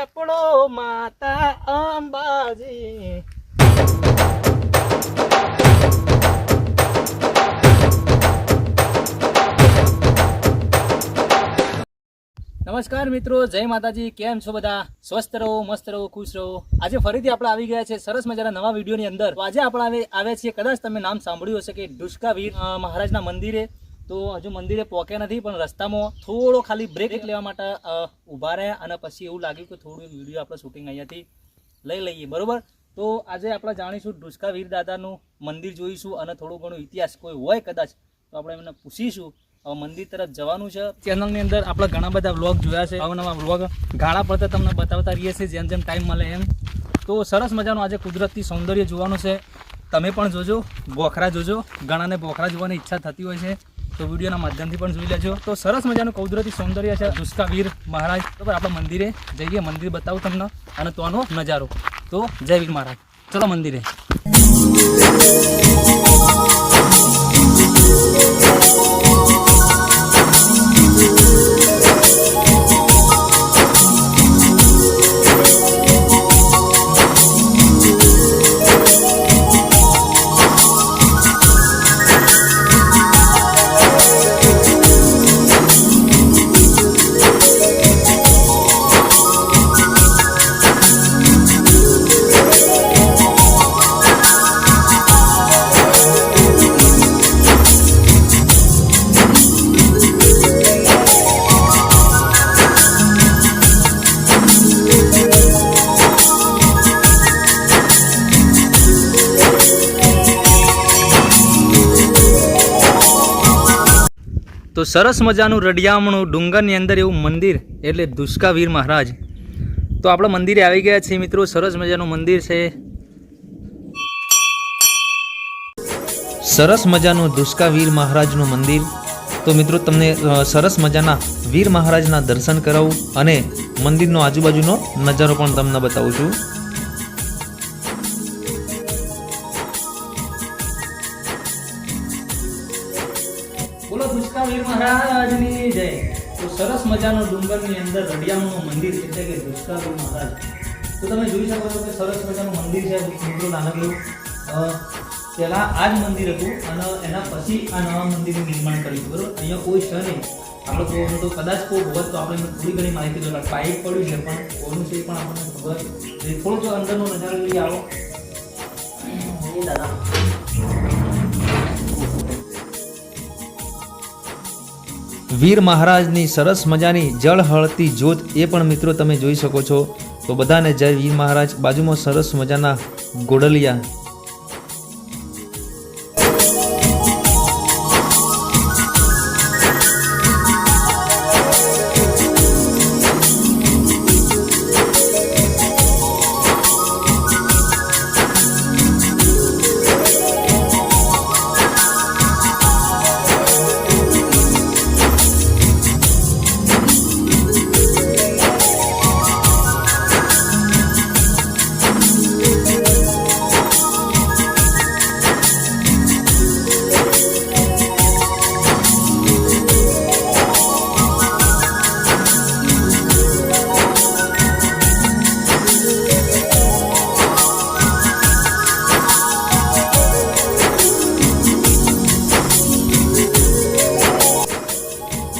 લેપડો માતા અંબાજી. નમસ્કાર મિત્રો, જય માતાજી. કેમ છો બધા? સ્વસ્થ રહો, મસ્ત રહો, ખુશ રહો. આજે ફરીથી આપણે આવી ગયા છે સરસ મજાના નવા વિડીયોની અંદર. આજે આપણે આવે- આવ્યા છીએ, કદાચ તમે નામ સાંભળ્યું હશે કે ડુસ્કા મહારાજના મંદિરે. તો હજુ મંદિરે પહોંચ્યા નથી પણ રસ્તામાં થોડો ખાલી બ્રેક લેવા માટે ઊભા રહ્યા અને પછી એવું લાગ્યું કે થોડું વીડિયો આપણે શૂટિંગ અહીંયાથી લઈ લઈએ બરાબર? તો આજે આપણે જાણીશું ઢુસકા વીર દાદાનું મંદિર જોઈશું અને થોડું ઘણું ઇતિહાસ કોઈ હોય કદાચ તો આપણે એમને પૂછીશું. હવે મંદિર તરફ જવાનું છે. ચેનલની અંદર આપણે ઘણા બધા વ્લોગ જોયા છે. અવનવા વ્લોગ ગાળા પડતા તમને બતાવતા રહીએ છીએ જેમ જેમ ટાઈમ મળે એમ. તો સરસ મજાનું આજે કુદરતી સૌંદર્ય જોવાનું છે. તમે પણ જોજો બોખરા જોજો. ઘણાને બોખરા જોવાની ઈચ્છા થતી હોય છે. તો વિડીયોના માધ્યમથી પણ જોઈ લેજો. તો સરસ મજાનું કુદરતી સૌંદર્ય છે દુષ્કાવીર મહારાજ. બરાબર, આપણે મંદિરે જઈએ, મંદિર બતાવું તમને અને ત્યાંનો નજારો. તો જય વીર મહારાજ. ચલો મંદિરે. સરસ મજાનું રડિયામણું ડુંગરની અંદર એવું મંદિર એટલે દુષ્કા વીર મહારાજ. તો આપણે મંદિરે આવી ગયા છીએ મિત્રો, સરસ મજાનું મંદિર છે. સરસ મજાનું દુષ્કાવીર મહારાજનું મંદિર. તો મિત્રો, તમને સરસ મજાના વીર મહારાજના દર્શન કરાવું અને મંદિરનો આજુબાજુનો નજારો પણ તમને બતાવું છું. બોલો દુષ્કા વીર મહારાજની જય. તો સરસ મજાનું ડુંગરની અંદર રડિયામનું મંદિર એટલે કે દુષ્કા મહારાજ. તો તમે જોઈ શકો છો કે સરસ મજાનું મંદિર છે, મિત્રો નાનકડું પહેલાં આ જ મંદિર હતું અને એના પછી આ નવા મંદિરનું નિર્માણ કર્યું, બરોબર? અહીંયા કોઈ છે નહીં. આપણે તો તો કદાચ કોઈ હોત તો આપણે થોડી ઘણી માહિતી જોતા પાઇપ પડ્યું છે પણ કોનું છે પણ આપણને ખબર. થોડો જો અંદરનો નજારો લઈ આવો. દાદા. વીર મહારાજની સરસ મજાની જળ હળતી જ્યોત એ પણ મિત્રો તમે જોઈ શકો છો. તો બધાને જય વીર મહારાજ. બાજુમાં સરસ મજાના ગોડલિયા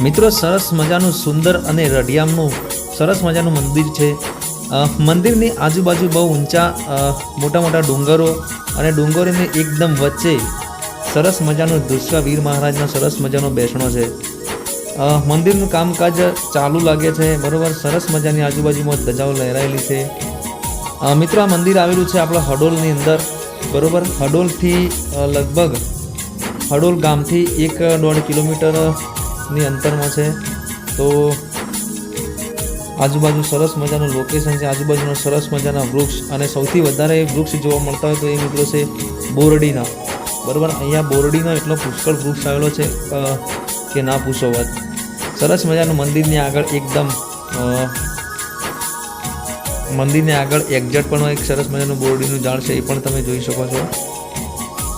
મિત્રો, સરસ મજાનું, સુંદર અને રઢિયામનું, સરસ મજાનું મંદિર છે. મંદિરની આજુબાજુ બહુ ઊંચા મોટા મોટા ડુંગરો અને ડુંગરોની એકદમ વચ્ચે સરસ મજાનું દુષ્કા વીર મહારાજનો સરસ મજાનો બેસણો છે. મંદિરનું કામકાજ ચાલુ લાગે છે. બરાબર, સરસ મજાની આજુબાજુમાં ધજાઓ લહેરાયેલી છે. મિત્રો, આ મંદિર આવેલું છે આપણા હડોલની અંદર. બરોબર, હડોલથી લગભગ હડોલ ગામથી એક દોઢ કિલોમીટરની અંતરમાં છે. તો આજુબાજુ સરસ મજાનું લોકેશન છે. આજુબાજુનો સરસ મજાના વૃક્ષ અને સૌથી વધારે વૃક્ષ જોવા મળતા હોય તો એ મિત્રો છે બોરડીના. બરાબર? અહીંયા બોરડીનો એટલો પુષ્કળ વૃક્ષ આવેલો છે કે ના પૂછો વાત. સરસ મજાનું મંદિરની આગળ એકદમ મંદિરની આગળ એક્ઝેટ પણ એક સરસ મજાનું બોરડીનું ઝાડ છે, એ પણ તમે જોઈ શકો છો.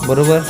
બરોબર?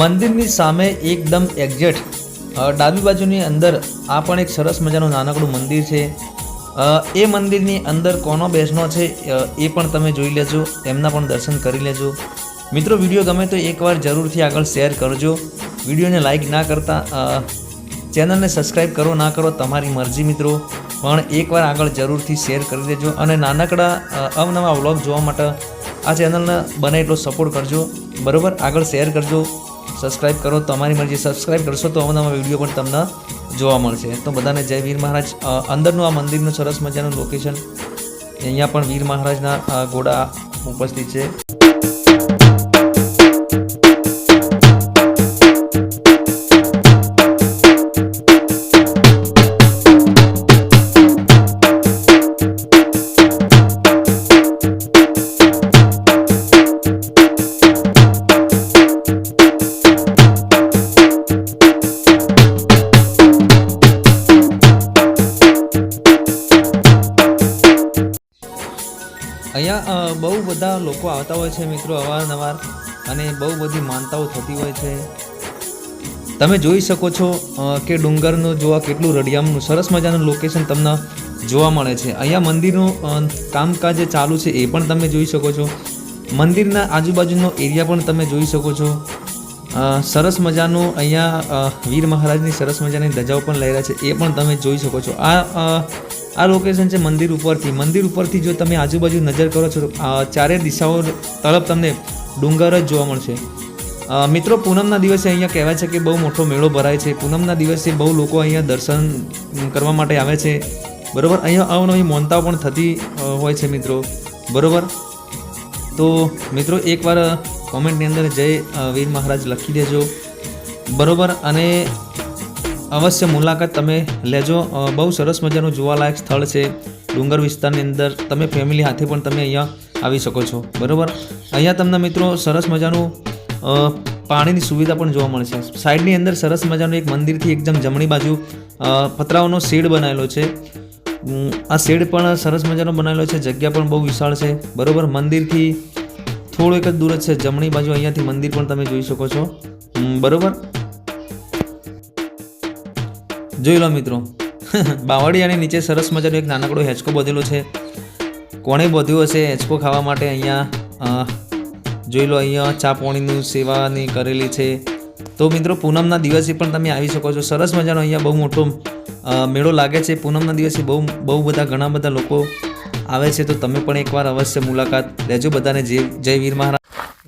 મંદિરની સામે એકદમ એક્ઝેક્ટ ડાબી બાજુની અંદર આ પણ એક સરસ મજાનું નાનકડું મંદિર છે. એ મંદિરની અંદર કોનો બેસનો છે એ પણ તમે જોઈ લેજો એમના પણ દર્શન કરી લેજો. મિત્રો, વીડિયો ગમે તો એકવાર જરૂરથી આગળ શેર કરજો. વિડીયોને લાઇક ના કરતા ચેનલને સબસ્ક્રાઈબ કરો ના કરો, તમારી મરજી મિત્રો. પણ એકવાર આગળ જરૂરથી શેર કરી દેજો અને નાનકડા અવનવા વ્લોગ જોવા માટે આ ચેનલને બને એટલો સપોર્ટ કરજો. બરાબર? આગળ શેર કરજો. સબસ્ક્રાઈબ કરો, તમારી મરજી સબસ્ક્રાઈબ કરશો તો અમને વીડિયો પણ તમને જોવા મળશે. તો બધાને જય વીર મહારાજ. અંદરનું આ મંદિરનું સરસ મજાનું લોકેશન અહીંયા પણ વીર મહારાજના ઘોડા ઉપસ્થિત છે. અ, બહુ બધા લોકો આવતા હોય છે મિત્રો અવારનવાર અને બહુ બધી માનતાઓ થતી હોય છે. તમે જોઈ શકો છો કે ડુંગરનું જોવા કેટલું રડિયામનું સરસ મજાનું લોકેશન તમને જોવા મળે છે. અહીંયા મંદિરનું કામકાજ જે ચાલુ છે એ પણ તમે જોઈ શકો છો. મંદિરના આજુબાજુનો એરિયા પણ તમે જોઈ શકો છો. સરસ મજાનું અહીંયા વીર મહારાજની સરસ મજાની ધજાઓ પણ લઈ રહ્યા છે એ પણ તમે જોઈ શકો છો. આ આ લોકેશન છે મંદિર ઉપરથી. મંદિર ઉપરથી જો તમે આજુબાજુ નજર કરો છો, તો ચારે દિશાઓ તરફ તમને ડુંગર જ જોવા મળશે. મિત્રો, પૂનમના દિવસે અહીંયા કહેવાય છે કે બહુ મોટો મેળો ભરાય છે. પૂનમના દિવસે બહુ લોકો અહીંયા દર્શન કરવા માટે આવે છે. બરાબર? અહીંયા અવનવી મોનતાઓ પણ થતી હોય છે મિત્રો. બરાબર? તો, મિત્રો, એકવાર કોમેન્ટની અંદર જય વીર મહારાજ લખી દેજો. બરાબર? અને અવશ્ય મુલાકાત તમે લેજો. બહુ સરસ મજાનું જોવાલાયક સ્થળ છે ડુંગર વિસ્તારની અંદર. તમે ફેમિલી હાથે પણ તમે અહીંયા આવી શકો છો. બરાબર? અહીંયા તમને મિત્રો સરસ મજાનું પાણીની સુવિધા પણ જોવા મળશે. સાઈડની અંદર સરસ મજાનું એક મંદિરથી એકદમ જમણી બાજુ પતરાઓનો શેડ બનાવેલો છે. આ શેડ પણ સરસ મજાનો બનાવેલો છે. જગ્યા પણ બહુ વિશાળ છે. બરોબર? મંદિરથી થોડું એક જ દૂર જ છે. જમણી બાજુ અહીંયાથી મંદિર પણ તમે જોઈ શકો છો. બરોબર? જોઈ લો મિત્રો. બાવળિયાની નીચે સરસ મજાનો એક નાનકડો હેચકો બધેલો છે. કોણે બધ્યું હશે હેચકો ખાવા માટે અહીંયા જોઈ લો અહીંયા ચા પાણીનું સેવાની કરેલી છે. તો મિત્રો પૂનમના દિવસે પણ તમે આવી શકો છો. સરસ મજાનો અહીંયા બહુ મોટો મેળો લાગે છે. પૂનમના દિવસે બહુ બહુ બધા ઘણા બધા લોકો આવે છે. તો તમે પણ એકવાર અવશ્ય મુલાકાત લેજો બધાને. જય જય વીર મહારાજ.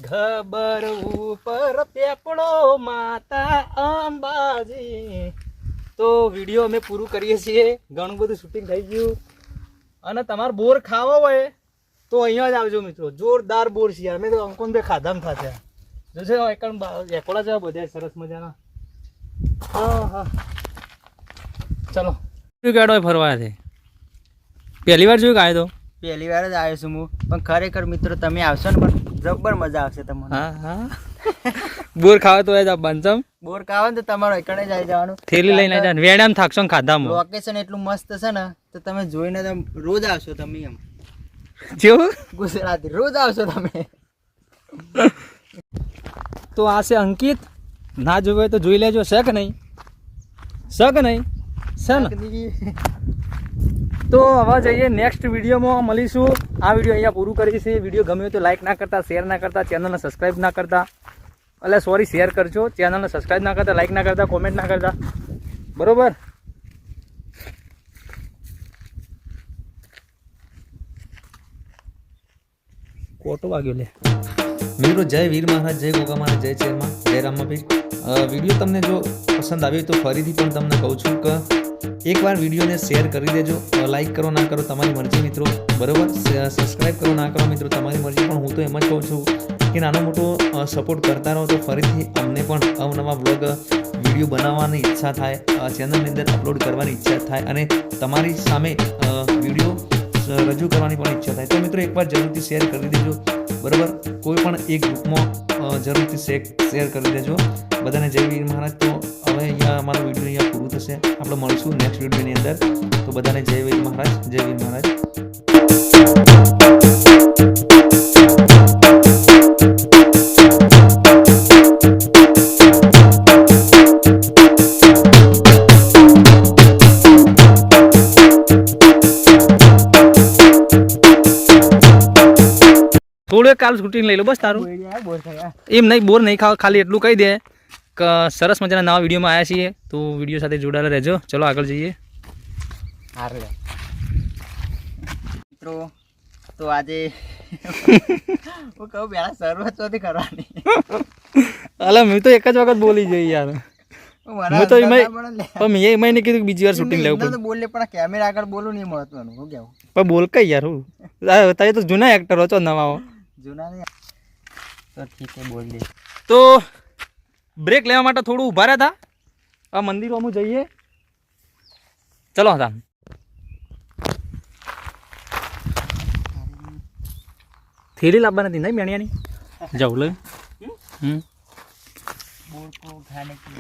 ખબર ઉપર પેપડો માતા અંબાજી. તો વીડિયો અમે પૂરું કરીએ છીએ. ઘણું બધું શૂટિંગ થઈ ગયું. અને તમારે બોર ખાવો હોય તો અહીંયા જ આવજો મિત્રો. જોરદાર બોર છે અમે તો અંકોન બે ખાધામ થાશે જોશે એકણ એકોડા જેવા બધા સરસ મજાના. હા હા ચલો. શું ગાડો ફરવા છે? પહેલી વાર જોયું કાયદો પહેલી વાર જ આવ્યો છું હું. પણ ખરેખર મિત્રો તમે આવશો ને પણ જબ્બર મજા આવશે તમને. હા હા. બોર ખાવા તો જ બંધમ. બોર ખાવા તો તમારો એકડે જ આવી જવાનું. થેલી લઈને જાન વેડામ થાકશો ને ખાધામાં લોકેશન એટલું મસ્ત છે ને તો તમે જોઈને તમે રોજ આવશો તમે એમ. જેવું? ગુજરાતી રોજ આવશો તમે. તો આ છે અંકિત. ના જોવે તો જોઈ લેજો છે કે નહીં? છે કે નહીં? છે ને? તો હવે જઈએ નેક્સ્ટ વિડીયોમાં. મળીશું. આ વીડિયો અહીંયા પૂરું કરીશું વીડિયો ગમ્યો તો લાઈક ના કરતા શેર ના કરતા ચેનલને સબસ્ક્રાઈબ ના કરતા. એટલે સોરી શેર કરજો. ચેનલને સબસ્ક્રાઈબ ના કરતા લાઈક ના કરતા કોમેન્ટ ના કરતા. બરોબર? કોટો વાગ્યો લે. મિત્રો જય વીર મહારાજ, જય ગોગા મહારાજ, જય ચેરમાં, જય રામાપીર વીડિયો તમને જો પસંદ આવ્યો તો ફરીથી પણ તમને કહું છું કે એકવાર વિડીયોને શેર કરી દેજો. લાઈક કરો, ના કરો, તમારી મરજી મિત્રો. બરોબર? સબસ્ક્રાઈબ કરો, ના કરો મિત્રો, તમારી મરજી. પણ હું તો એમ જ કહું છું કે નાનો મોટો સપોર્ટ કરતા રહો તો ફરીથી અમને પણ અવનવા બ્લોગ વીડિયો બનાવવાની ઈચ્છા થાય. ચેનલની અંદર અપલોડ કરવાની ઈચ્છા થાય અને તમારી સામે વીડિયો રજૂ કરવાની પણ ઈચ્છા થાય. તો મિત્રો એકવાર જરૂરથી શેર કરી દેજો. બરાબર? કોઈ પણ એક ગ્રુપમાં જરૂરથી શેર કરી દેજો. બધાને જય વીર મહારાજ. તો હવે અહીંયા અમારો વીડિયો અહીંયા પૂરું થશે. આપણે મળીશું નેક્સ્ટ વિડીયોની અંદર. તો બધાને જય વીર મહારાજ જય વીર મહારાજ. થોડું કાલ શૂટિંગ લઈ લો બસ તારું. એમ નહીં બોર નહીં ખાવા ખાલી એટલું કહી દે. કે સરસ મજાના નવા વિડીયોમાં આવ્યા છીએ. તો વીડિયો સાથે જોડાયેલા રહેજો. ચલો આગળ જઈએ. મિત્રો તો આજે હું કહું પહેલા શરૂઆત નથી કરવાની. અલા મેં તો એક જ વખત બોલી જઈ યાર. હું તો એમાં એમાં નહીં કીધું બીજી વાર શૂટિંગ લેવું પડે. બોલે પણ કેમેરા આગળ બોલું નહીં શું કેવું? પણ બોલ કઈ યાર હું? તમે તો જૂના એક્ટર છો નવા જૂના તો ઠીક બોલ દે. તો બ્રેક લેવા માટે થોડું ઊભા રહ્યા હતા આ મંદિરો અમુક જઈએ. ચલો હતા થેલી લાવવાની હતી નહીં મેણિયાની? જવું લે હમ. બોલ ખાને કે?